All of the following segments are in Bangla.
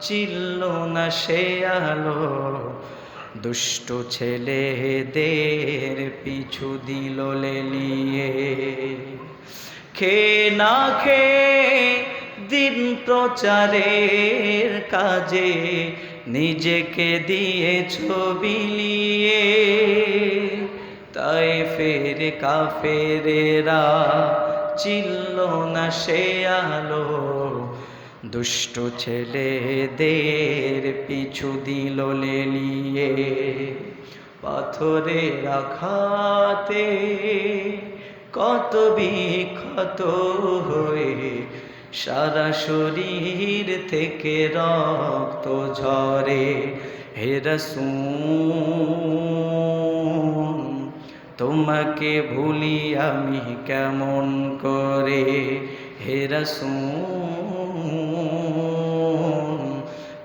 চিল্ল না সে আলো। দুষ্ট ছেলেদের পিছু দিল লেলিয়ে। খে না খে দিন প্রচারের কাজে নিজেকে দিয়ে ছবি ছবিলিয়ে তাই ফের কা কাফেরেরা চিল্ল না সে আলো। দুষ্ট ছেলেদের পিছু দিল লেলিয়ে। পাথরে রাখাতে কত বিক্ষত হয়ে সারা শরীর থেকে রক্ত ঝরে। হে রসুন তোমাকে ভুলি আমি কেমন করে? হে রসুন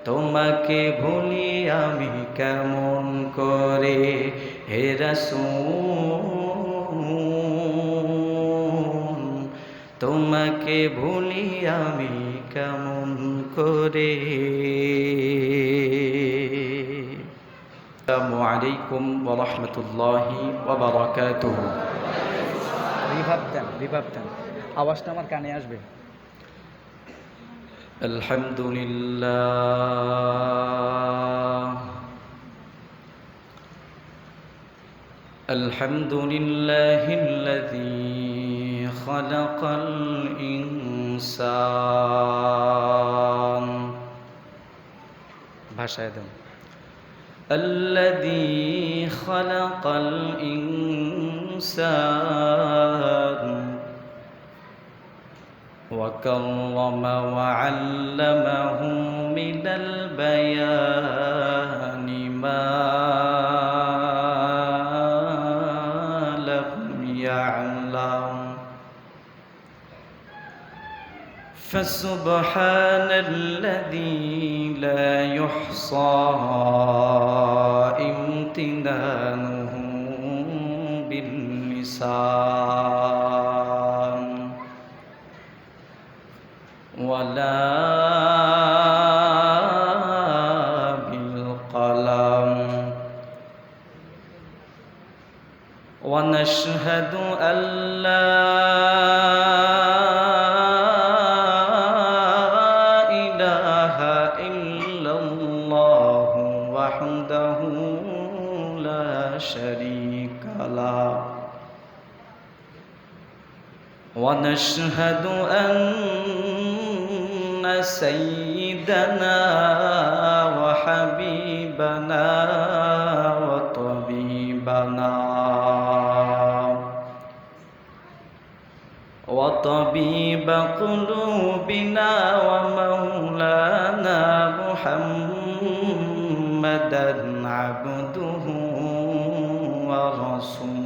তোমাকে ভুলি আমি কেমন করে? হে রসুন তোমাকে ভুলি আমি কেমন করে? আসসালামু আলাইকুম ওয়া রাহমাতুল্লাহি ওয়া বারাকাতুহু। রিভাব দেন রিভাব দেন। আওয়াজটা আমার কানে আসবে। الحمد لله الحمد لله الذي خلق الإنسان ভাষায় দেন الذي خلق الإنسان وكرم وعلمه من البيان ما لم يعلم. فسبحان الذي لا يحصى. ونشهد أن سيدنا وحبيبنا وطبيبنا وطبيب قلوبنا ومولانا محمدا عبده ورسوله.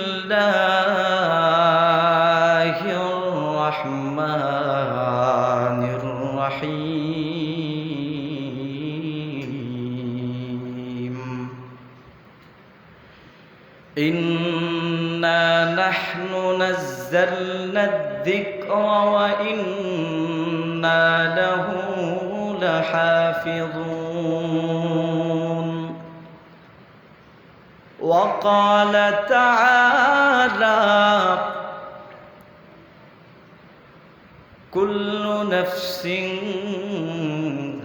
نزلنا الذكر وإنا له لحافظون. وقال تعالى كل نفس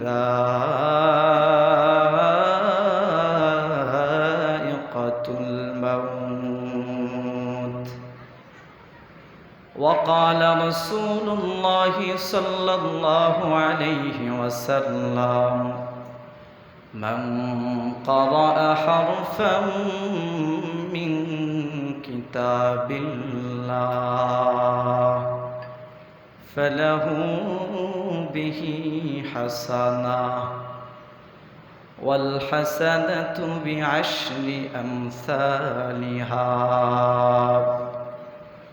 ذائقة وقال رسول الله صلى الله عليه وسلم من قرأ حرفا من كتاب الله فله به حسنة والحسنة بعشر أمثالها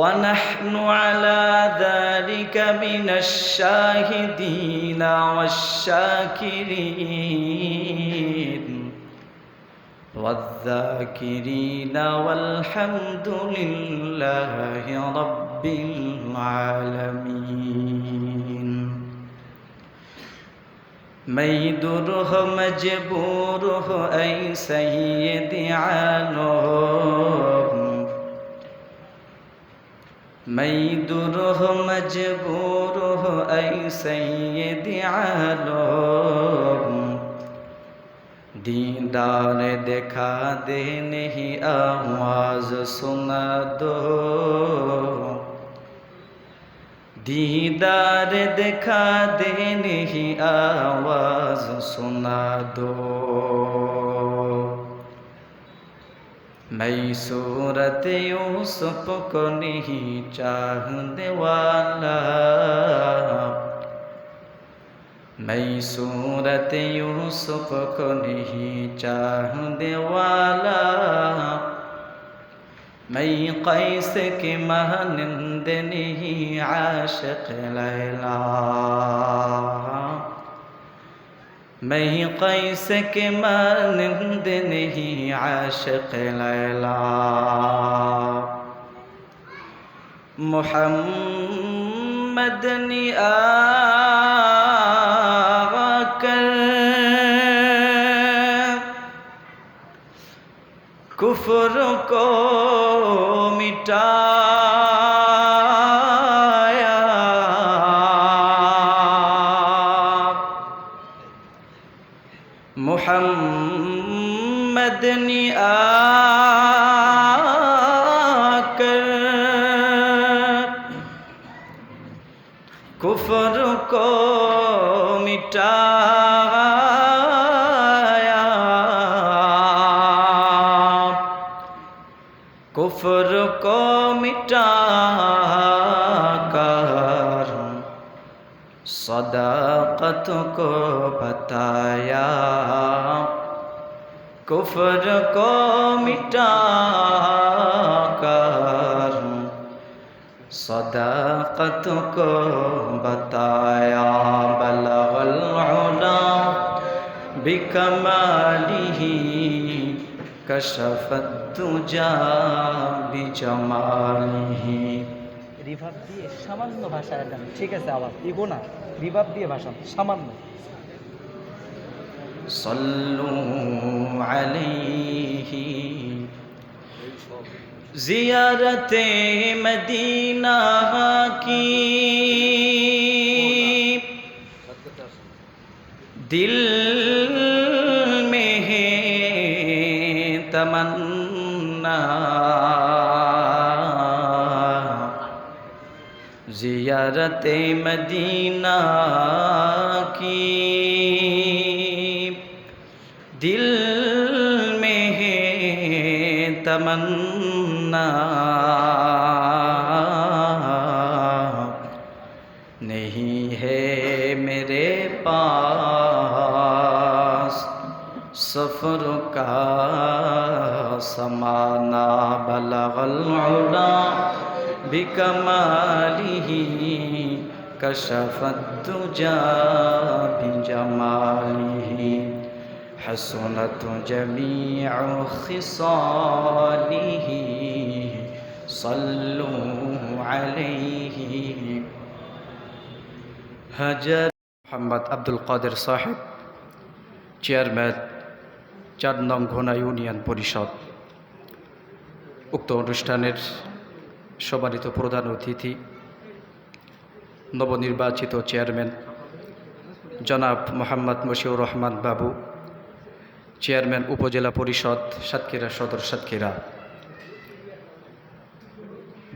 ونحن على ذلك من الشاهدين والشاكرين. والذاكرين والحمد لله رب العالمين. ميدره مجبوره أي سيد میں دور مجبور ہو اے سید عالم دیندار دکھا دے نہیں آواز سنا دو دیدار دکھا دے نہیں آواز سنا دو मैं सूरत यूसुफ को नहीं चाहने वाला मैं सूरत यूसुफ को नहीं चाहने वाला मैं कैस के महनंद नहीं आशिक लैला मैं कैस के मानंद नहीं आशिक लैला मोहम्मद ने आकर कुफर को मिटाया محمد نے آ کر کفر کو مٹایا کفر کو مٹا کر صداقت کو بتایا कुफर को मिटाकर सदाकत को बताया बलगल उला बिकमालिही कशफत तुजा बिजमालिही রিভাব দিয়ে সামান্য ভাষায় দেন ঠিক আছে আবার ইগো না রিভাব দিয়ে ভাষা সামান্য صلوا عليه زیارت مدینہ کی دل میں ہے تمنا زیارت مدینہ کی تمنا نہیں ہے میرے پاس سفر کا سمانا بلغ العلا بکمالی کشفت جا جمالی حسنت جميع خصاله. صلوا عليه. هجر محمد আব্দুল কাদের সাহেব চেয়ারম্যান চার নং ঘোনা ইউনিয়ন পরিষদ। উক্ত অনুষ্ঠানের সম্মানিত প্রধান অতিথি, নবনির্বাচিত চেয়ারম্যান জনাব মোহাম্মদ মশিউর রহমান বাবু। চেয়ারম্যান, উপজেলা পরিষদ, সাতক্ষীরা সদর সাতক্ষীরা।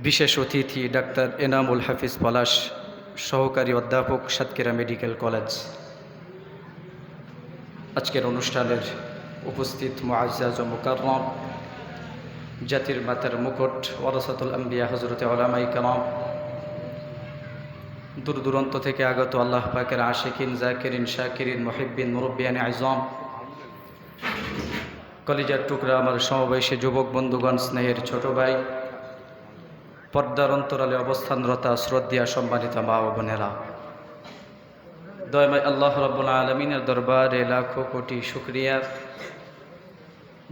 বিশেষ অতিথি ডাক্তার এনামুল হাফিজ পলাশ, সহকারী অধ্যাপক, সাতক্ষীরা মেডিকেল কলেজ। আজকের অনুষ্ঠানের উপস্থিত মুআজ্জাজ ও মুকাররম, জাতির মাতার মুকুট, ওয়ারাসাতুল আম্বিয়া হজরতে ওলামাই কালাম দূর দূরান্ত থেকে আগত আল্লাহ পাকের আশিকিন, জাকিরিন, শাকিরিন, মহিব্বিন, মুরব্বিয়ান আজম কলিজার টুকরা আমার সমবয়সী যুবক বন্ধুগণ, স্নেহের ছোট ভাই, পর্দার অন্তরালে অবস্থানরতা শ্রদ্ধা সম্মানিত মা ও বোনেরা। দয়মাই আল্লাহ রব্বুল আলমিনের দরবারে লাখো কোটি শুক্রিয়া।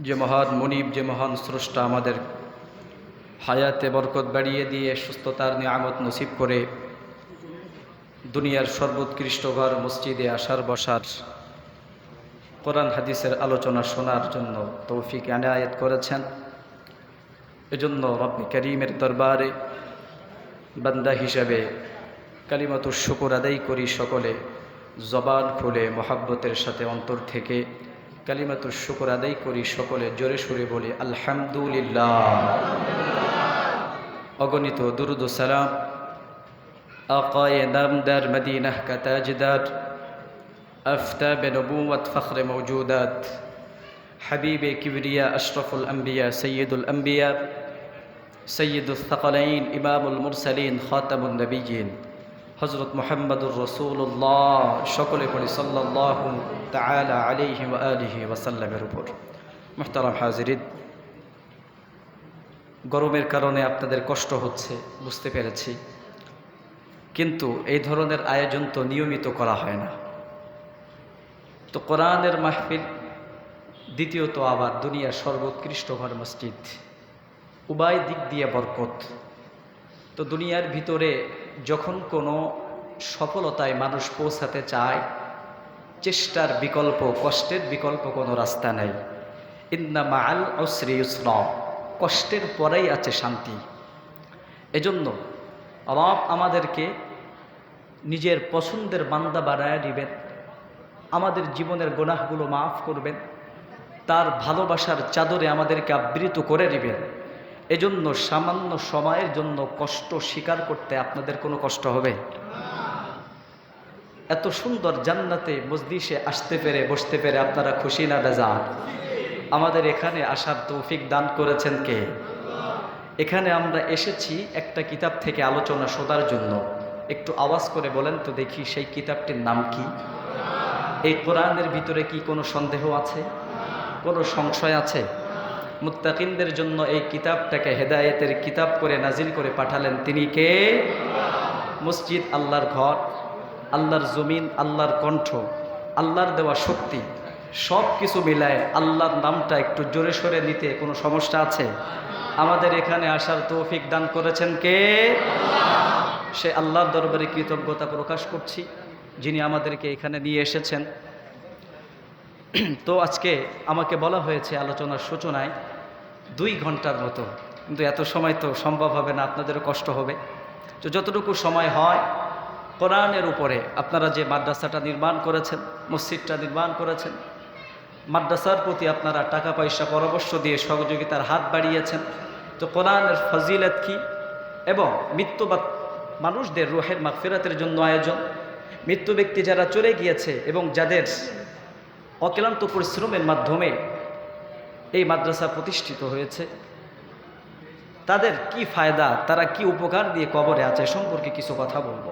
যে মহান মনিব, যে মহান স্রষ্টা আমাদের হায়াতে বরকত বাড়িয়ে দিয়ে সুস্থতার নিয়ামত নসিব করে দুনিয়ার সর্বোৎকৃষ্ট ঘর, মসজিদে আসার, বসার কোরআন হাদিসের আলোচনা শোনার জন্য তৌফিক আনায়াত করেছেন। এজন্য রব্বি করিমের দরবারে বান্দা হিসাবে কালিমাতুর শুকুর আদায় করি সকলে, জবান খুলে মহাব্বতের সাথে অন্তর থেকে কালিমাতুর শুকুর আদায় করি সকলে জোরে সুরে বলি, আলহামদুলিল্লাহ। অগণিত দুরুদ সালাম। আকায়ে নামদার, মদিনাহ কা তাজদার আফতাব নবুয়ত ফখর মৌজুদাত حبيب كبرياء أشرف الأنبياء سيد الأنبياء سيد الثقلين إمام المرسلين خاتم النبيين হজরত মোহাম্মদুর রসুল্লাহ সকলে পড়ি সাল্লাহ তালা আলিহি আলিহি ওয়াসাল্লামের উপর মোহতারাম হাজিরিদ গরমের কারণে আপনাদের কষ্ট হচ্ছে বুঝতে পেরেছি কিন্তু এই ধরনের আয়োজন তো নিয়মিত করা হয় না তো কোরআনের মাহফিল দ্বিতীয়ত আবার দুনিয়ার সর্বোৎকৃষ্ট ঘর মসজিদ, উভয় দিক দিয়ে বরকত। তো দুনিয়ার ভিতরে যখন কোনো সফলতায় মানুষ পৌঁছাতে চায়, চেষ্টার বিকল্প, কষ্টের বিকল্প কোনো রাস্তা নেই। ইন্না মাল অশ্রী ইসলাম কষ্টের পরেই আছে শান্তি। এজন্য রব আমাদেরকে নিজের পছন্দের বান্দা বানায় দিবেন। আমাদের জীবনের গোনাহগুলো মাফ করবেন। তার ভালোবাসার চাদরে আমাদেরকে আবৃত করে দিবেন। এজন্য সামান্য সময়ের জন্য কষ্ট স্বীকার করতে আপনাদের কোনো কষ্ট হবে? এত সুন্দর জান্নাতে মসজিষে আসতে পেরে, বসতে পেরে আপনারা খুশি না বেজান আমাদের এখানে আসার তৌফিক দান করেছেন কে? এখানে আমরা এসেছি একটা কিতাব থেকে আলোচনা শোনার জন্য। একটু আওয়াজ করে বলেন তো দেখি সেই কিতাবটির নাম কি? এই কোরআনের ভিতরে কি কোনো সন্দেহ আছে? কোনো সংশয় আছে? মুত্তাকিনদের জন্য এই কিতাবটাকে হেদায়েতের কিতাব করে নাজিল করে পাঠালেন তিনি কে? মসজিদ, আল্লাহর ঘর, আল্লাহর জমিন, আল্লাহর কণ্ঠ, আল্লাহর দেওয়া শক্তি, সব কিছু মিলায় আল্লাহর নামটা একটু জোরে সরে নিতে কোনো সমস্যা আছে? আমাদের এখানে আসার তৌফিক দান করেছেন কে? সে আল্লাহর দরবারে কৃতজ্ঞতা প্রকাশ করছি। যিনি আমাদেরকে এখানে নিয়ে এসেছেন। তো আজকে আমাকে বলা হয়েছে আলোচনার সূচনায় দুই ঘণ্টার মতো। কিন্তু এত সময় তো সম্ভব হবে না, আপনাদেরও কষ্ট হবে। তো যতটুকু সময় হয়, কোরআনের উপরে আপনারা যে মাদ্রাসাটা নির্মাণ করেছেন, মসজিদটা নির্মাণ করেছেন, মাদ্রাসার প্রতি আপনারা টাকা পয়সা পরামর্শ দিয়ে সহযোগিতার হাত বাড়িয়েছেন, তো কোরআনের ফজিলত কি? এবং মৃত্যুবাদ মানুষদের রুহের মাগফিরাতের জন্য আয়োজন মৃত্যু ব্যক্তি যারা চলে গিয়েছে এবং যাদের অক্লান্ত পরিশ্রমের মাধ্যমে এই মাদ্রাসা প্রতিষ্ঠিত হয়েছে, তাদের কি ফায়দা, তারা কি উপকার দিয়ে কবরে আছে সম্পর্কে কিছু কথা বলব।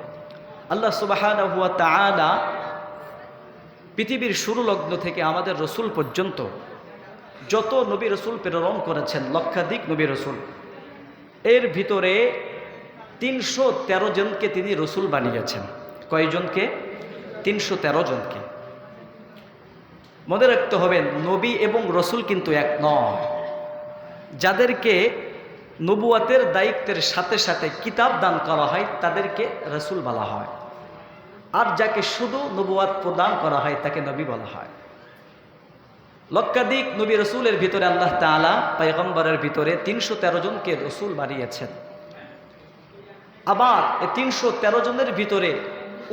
আল্লাহ সুবাহ পৃথিবীর শুরু লগ্ন থেকে আমাদের রসুল পর্যন্ত যত নবী রসুল প্রেরণ করেছেন, লক্ষাধিক নবী রসুল, এর ভিতরে তিনশো তেরো জনকে তিনি রসুল বানিয়েছেন। কয়জনকে? তিনশো তেরো জনকে। মনে রাখতে হবে, নবী এবং রসুল কিন্তু এক নয়। যাদেরকে নবুয়াতের দায়িত্বের সাথে সাথে কিতাব দান করা হয়, তাদেরকে রসুল বলা হয়। আর যাকে শুধু নবুয়াত প্রদান করা হয়, তাকে নবী বলা হয়। লক্ষাধিক নবী রসুলের ভিতরে আল্লাহ তালা পয়গম্বরের ভিতরে তিনশো তেরো জনকে রসুল বানিয়েছেন। আবার তিনশো তেরো জনের ভিতরে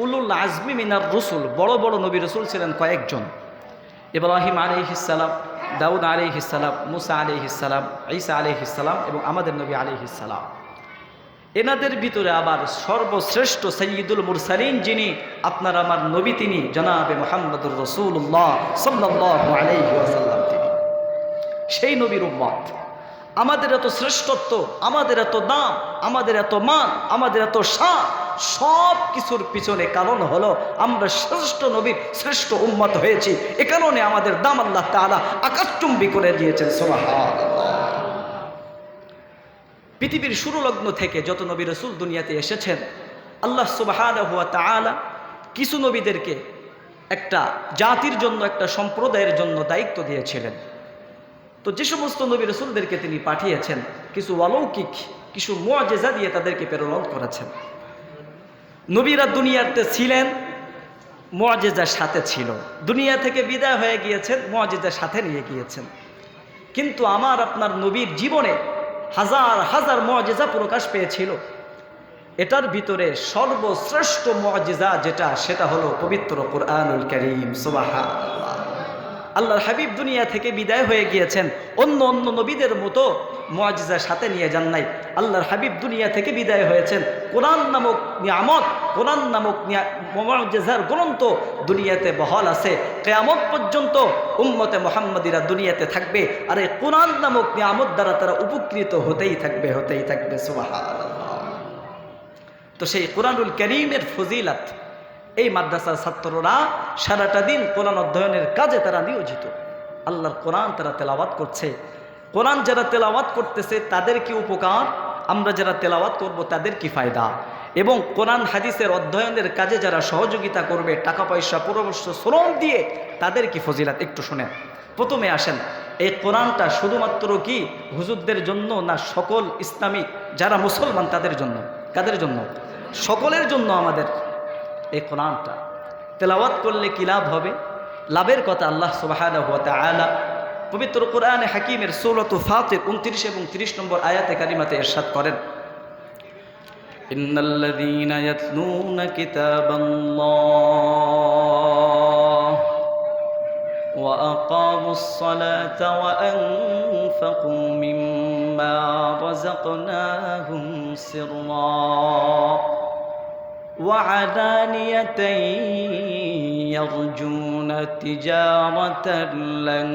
উলুল আজমি মিনার রসুল, বড় বড় নবী রসুল ছিলেন কয়েকজন। ইব্রাহিম আলিহিসাল্লাম দাউদ আলিহিসাল্লাম মুসা আলিহিসাল্লাম ঈসা আলিহিসাল্লাম এবং আমাদের নবী আলিহিসাল্লাম এনাদের ভিতরে আবার সর্বশ্রেষ্ঠ সৈয়দুল মুরসালিন যিনি, আপনার আমার নবী তিনি, জনাবে মোহাম্মদুর রসুল্লাহ সাল্লাহ তিনি। সেই নবীর উম্মত। আমাদের এত শ্রেষ্ঠত্ব, আমাদের এত দাম, আমাদের এত মান, আমাদের এত সাপ সব কিছুর পিছনে কারণ হলো আমরা শ্রেষ্ঠ নবীর শ্রেষ্ঠ উম্মত হয়েছি। এ কারণে আমাদের দাম আল্লাহ তালা আকাশচুম্বী করে দিয়েছেন পৃথিবীর শুরু লগ্ন থেকে যত নবী রসুল দুনিয়াতে এসেছেন, আল্লাহ সুবাহ কিছু নবীদেরকে একটা জাতির জন্য, একটা সম্প্রদায়ের জন্য দায়িত্ব দিয়েছিলেন। তো যে সমস্ত নবী রসুলদেরকে তিনি পাঠিয়েছেন, কিছু অলৌকিক, কিছু মোয়াজেজা দিয়ে তাদেরকে প্রেরণ করেছেন। নবীরা দুনিয়াতে ছিলেন মোয়াজেজার সাথে ছিল। দুনিয়া থেকে বিদায় হয়ে গিয়েছেন মোয়াজেজার সাথে নিয়ে গিয়েছেন। কিন্তু আমার, আপনার নবীর জীবনে হাজার হাজার মজেজা প্রকাশ পেয়েছিল। এটার ভিতরে সর্বশ্রেষ্ঠ মজেজা যেটা, সেটা হলো পবিত্র কোরআনুল করিম সুবাহা আল্লাহর হাবিব দুনিয়া থেকে বিদায় হয়ে গিয়েছেন। অন্য অন্য নবীদের মতো মজিজার সাথে নিয়ে যান নাই। আল্লাহর হাবিব দুনিয়া থেকে বিদায় হয়েছেন। কোরআন নামক নিয়ামত, কোরআন নামক মজেজার গ্রন্থ দুনিয়াতে বহল আছে। কেয়ামত পর্যন্ত উম্মতে মোহাম্মদিরা দুনিয়াতে থাকবে। আর এই কোরআন নামক নিয়ামত দ্বারা তারা উপকৃত হতেই থাকবে হতেই থাকবে সুবাহ তো সেই কোরআনুল করিমের ফজিলাত এই মাদ্রাসার ছাত্ররা সারাটা দিন কোরআন অধ্যয়নের কাজে তারা নিয়োজিত। আল্লাহর কোরআন তারা তেলাওয়াত করছে। কোরআন যারা তেলাওয়াত করতেছে, তাদের কি উপকার? আমরা যারা তেলাওয়াত করব, তাদের কি ফায়দা? এবং কোরআন হাদিসের অধ্যয়নের কাজে যারা সহযোগিতা করবে টাকা পয়সা পরামর্শ, শ্রম দিয়ে তাদের কি ফজিলাত? একটু শোনেন। প্রথমে আসেন, এই কোরআনটা শুধুমাত্র কি হুজুরদের জন্য না সকল ইসলামী, যারা মুসলমান তাদের জন্য? কাদের জন্য? সকলের জন্য আমাদের। এই কোরআনটা তেলাওয়াত করলে কি লাভ হবে লাভের কথা আল্লাহ সুবাহ পবিত্র কোরআনে হাকিমের সৌলত ফাতের উনত্রিশ এবং তিরিশ নম্বর আয়াতে কারিমাতে এরশাদ করেন إن الذين يتلون كتاب الله وأقاموا الصلاة وأنفقوا مما رزقناهم سرًّا وعلانية يرجون تجارة لن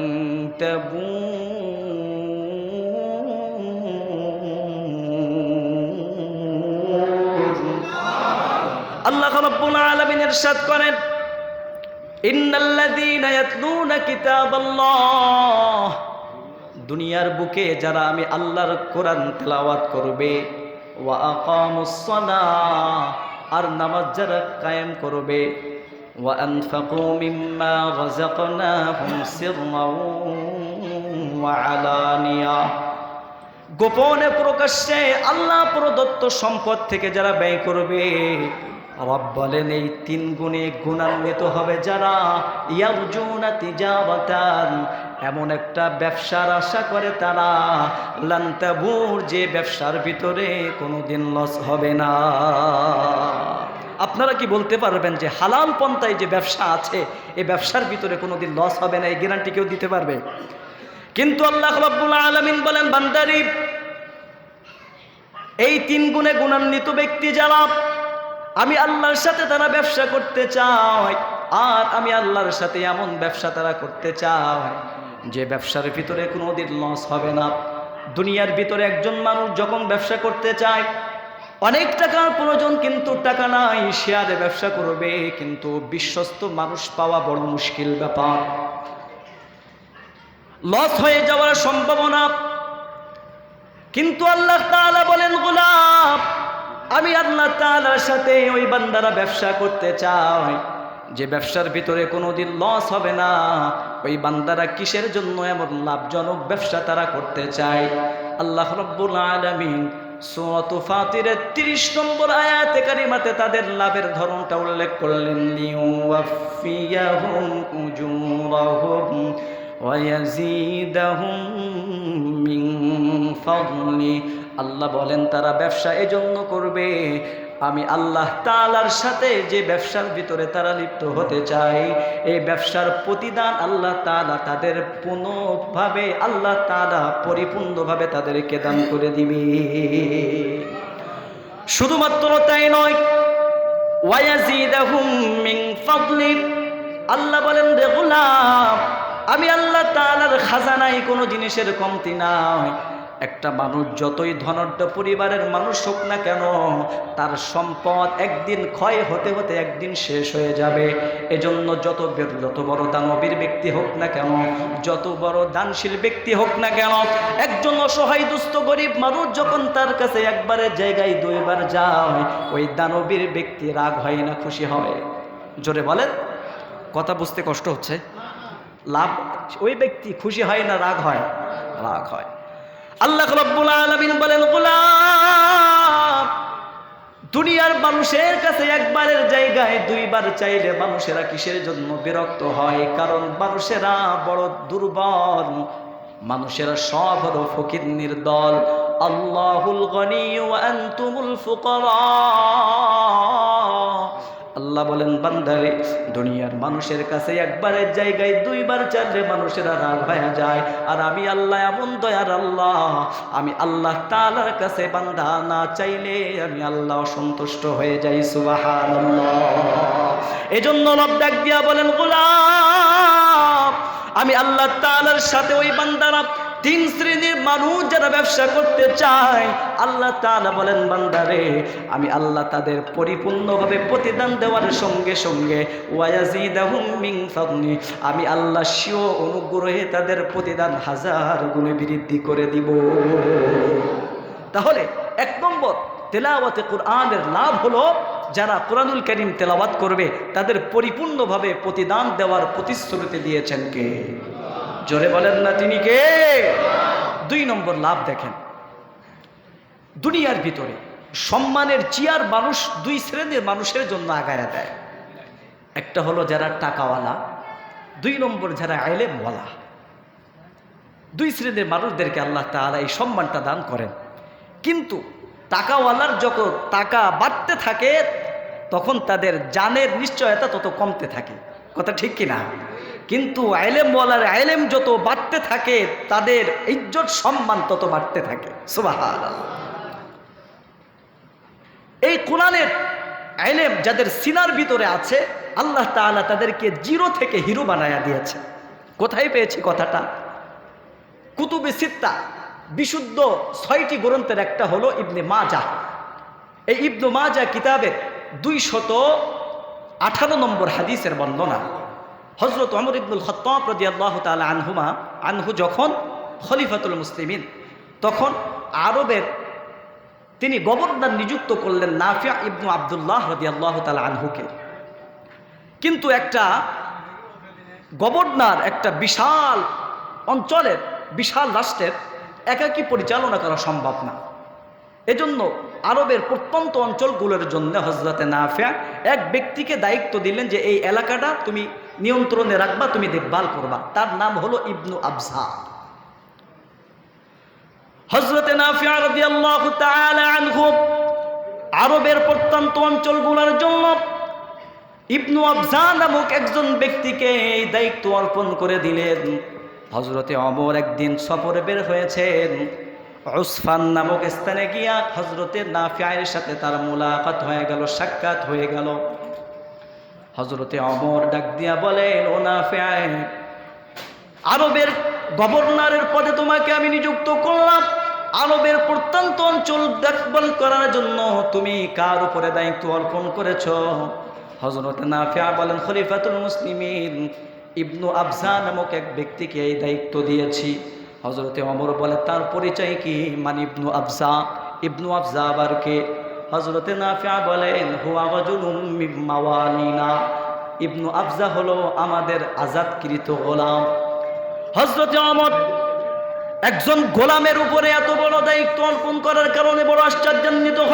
تبور আল্লাহ রব্বুল আলামিন ইরশাদ করেন ইন্নাল্লাযীনা ইয়াতলুনা কিতাবাল্লাহ দুনিয়ার বুকে যারা আমি আল্লাহর কোরআন তেলাওয়াত করবে ওয়া আকামুস সালাহ আর নামাজ যারা কায়েম করবে وأنفقوا مما رزقناهم سرا وعلانية গোপনে প্রকাশ্যে আল্লাহ প্রদত্ত সম্পদ থেকে যারা ব্যয় করবে রব বলেন এই তিন গুণে গুণান্বিত হবে যারা ইয়ারজুনা তিজাবাতান এমন একটা ব্যবসার আশা করে তারা লান্তাবুর যে ব্যবসার ভিতরে কোনোদিন লস হবে না। আপনারা কি বলতে পারবেন যে হালাল পন্থায় যে ব্যবসা আছে এই ব্যবসার ভিতরে কোনোদিন লস হবে না? এই গ্যারান্টি কেউ দিতে পারবে? কিন্তু আল্লাহ রব্বুল আলমিন বলেন, বান্দারি, এই তিন গুণে গুণান্বিত ব্যক্তি যারা, আমি আল্লাহর সাথে তারা ব্যবসা করতে চায় আর আমি আল্লাহর সাথে এমন ব্যবসা তারা করতে চায় যে ব্যবসার ভিতরে কোনো দিন লস হবে না। দুনিয়ার ভিতরে একজন মানুষ যখন ব্যবসা করতে চায়, অনেক টাকার প্রয়োজন কিন্তু টাকা নাই শেয়ারে ব্যবসা করবে, কিন্তু বিশ্বস্ত মানুষ পাওয়া বড় মুশকিল ব্যাপার। লস হয়ে যাওয়ার সম্ভাবনা। কিন্তু আল্লাহ তাআলা বলেন, গোলাপ, আমি আল্লাহ তাআলার সাথে ওই বান্দারা ব্যবসা করতে চাই। যে ব্যবসার ভিতরে কোনোদিন লস হবে না। ওই বান্দারা কিসের জন্য এমন লাভজনক ব্যবসা তারা করতে চায়? আল্লাহ রব্বুল আলামিন 30 নম্বর আয়াতে কারিমাতে তাদের লাভের ধরনটা উল্লেখ করলেন আল্লাহ বলেন, তারা ব্যবসা এজন্য করবে আমি আল্লাহ তালার সাথে যে ব্যবসার ভিতরে তারা লিপ্ত হতে চায় এই ব্যবসার প্রতিদান আল্লাহ তালা তাদের পুনঃভাবে, আল্লাহ তালা পরিপূর্ণভাবে তাদেরকে দান করে দিবে। শুধুমাত্র তাই নয় আল্লাহ বলেন, রে আমি আল্লাহ তালার খাজানায় কোনো জিনিসের কমতি নাই একটা মানুষ যতই ধনাঢ্য পরিবারের মানুষ হোক না কেন, তার সম্পদ একদিন ক্ষয় হতে হতে একদিন শেষ হয়ে যাবে। এজন্য যত যত বড় দানবীর ব্যক্তি হোক না কেন, যত বড় দানশীল ব্যক্তি হোক না কেন, একজন অসহায় দুস্থ গরিব মানুষ যখন তার কাছে একবারের জায়গায় দুইবার যায়, ওই দানবীর ব্যক্তি রাগ হয় না, খুশি হয়। জোরে বলেন, কথা বুঝতে কষ্ট হচ্ছে? লাভ, ওই ব্যক্তি খুশি হয় না, রাগ হয়? রাগ হয়। আল্লাহ রব্বুল আলামিন বলেন গোলাম দুনিয়ার মানুষের কাছে একবারের জায়গায় দুইবার চাইলে মানুষেরা কিসের জন্য বিরক্ত হয়? কারণ মানুষেরা বড় দুর্বল, মানুষেরা সব হলো ফকির নির্দল আল্লাহুল গনি ওয়া আনতুমুল ফুকারা। আল্লাহ বলেন, বান্দারে, দুনিয়ার মানুষের কাছে একবারের জায়গায় দুইবার চাইলে মানুষেরা রাগ হয়ে যায়। আর আমি আল্লাহ এমন দয়ার আল্লাহ। আমি আল্লাহ তালার কাছে বান্দা না চাইলে আমি আল্লাহ সন্তুষ্ট হয়ে যাই সুবাহান এজন্য রব ডাক দিয়া বলেন, গোলাম, আমি আল্লাহ তালার সাথে ওই বান্দারা তিন শ্রেণির মানুষ যারা ব্যবসা করতে চায়, আল্লাহ তাআলা বলেন বান্দারে আমি আল্লাহ তাদের পরিপূর্ণভাবে প্রতিদান দেওয়ার সঙ্গে সঙ্গে মিন আমি আল্লাহ শিও অনুগ্রহে তাদের প্রতিদান হাজার গুণে বৃদ্ধি করে দিব। তাহলে এক নম্বর তেলাওয়াতে কোরআনের লাভ হলো, যারা কোরআনুল করিম তেলাওয়াত করবে, তাদের পরিপূর্ণভাবে প্রতিদান দেওয়ার প্রতিশ্রুতি দিয়েছেন কে? জোরে বলেন না তিনি কে? দুই নম্বর লাভ দেখেন। দুনিয়ার ভিতরে সম্মানের চেয়ার মানুষ দুই শ্রেণির মানুষের জন্য আগায়া দেয়। একটা হলো যারা টাকাওয়ালা, দুই নম্বর যারা আইলেমওয়ালা দুই শ্রেণির মানুষদেরকে আল্লাহ তাআলা এই সম্মানটা দান করেন। কিন্তু টাকাওয়ালার যখন টাকা বাড়তে থাকে, তখন তাদের জানের নিশ্চয়তা তত কমতে থাকে। কথা ঠিক কিনা? কিন্তু আইলেম বলার আইলেম যত বাড়তে থাকে, তাদের ইজ্জত সম্মান তত বাড়তে থাকে। সুবাহ এই কোরআনের আইলেম যাদের সিনার ভিতরে আছে, আল্লাহ তাআলা তাদেরকে জিরো থেকে হিরো বানায়া দিয়েছে। কোথায় পেয়েছি কথাটা? কুতুবে সিত্তা, বিশুদ্ধ ছয়টি গ্রন্থের একটা হলো ইবনে মাজা। এই ইবনু মাজা কিতাবের দুই শত আঠারো নম্বর হাদিসের বর্ণনা। হজরত অমর ইবনুল খত্তাব রাদিয়াল্লাহু তাআলা আনহুমা, আনহু যখন খলিফাতুল মুসলিমিন, তখন আরবের তিনি গভর্নর নিযুক্ত করলেন নাফিয়া ইবনু আবদুল্লাহ রাদিয়াল্লাহু তাআলা আনহুকে। কিন্তু একটা গভর্নর একটা বিশাল অঞ্চলের, বিশাল রাষ্ট্রের একাকী পরিচালনা করা সম্ভব না। এজন্য আরবের প্রত্যন্ত অঞ্চলগুলোর জন্য হজরতে নাফিয়া এক ব্যক্তিকে দায়িত্ব দিলেন যে, এই এলাকাটা তুমি নিয়ন্ত্রণে রাখবা, তুমি দেখভাল করবা। তার নাম হলো ইবনু আবসা হজরতে আরবের প্রত্যন্ত অঞ্চলগুলোর জন্য ইবনু আবজা নামক একজন ব্যক্তিকে এই দায়িত্ব অর্পণ করে দিলেন। হজরতে অমর একদিন সফরে বের হয়েছেন। উসফান নামক স্থানে গিয়া হজরতে নাফিয়ায়ের সাথে তার মোলাকাত হয়ে গেল, সাক্ষাৎ হয়ে গেল। হজরতে অমর ডাক দিয়া বলেন, ও নাফিয়ায় আরবের গভর্নরের পদে তোমাকে আমি নিযুক্ত করলাম। আরবের প্রত্যন্ত অঞ্চল দেখভাল করার জন্য তুমি কার উপরে দায়িত্ব অর্পণ করেছ? হজরত নাফিয়া বলেন, খলিফাতুল মুসলিমিন ইবনু আফজা নামক এক ব্যক্তিকে এই দায়িত্ব দিয়েছি। হজরতে অমর বলে, তার পরিচয় কি? মানে ইবনু আফজা ইবনু আফজা আবার কে? হজরতে নাফিয়া বলেন, হুয়া মাওয়ালিনা ইবনু আফজা হলো আমাদের আজাদকৃত গোলাম। হজরতে অমর একজন গোলামের উপরে এত বড় দায়িত্ব অর্পণ করার কারণে বড় আশ্চর্যান্বিত হয়ে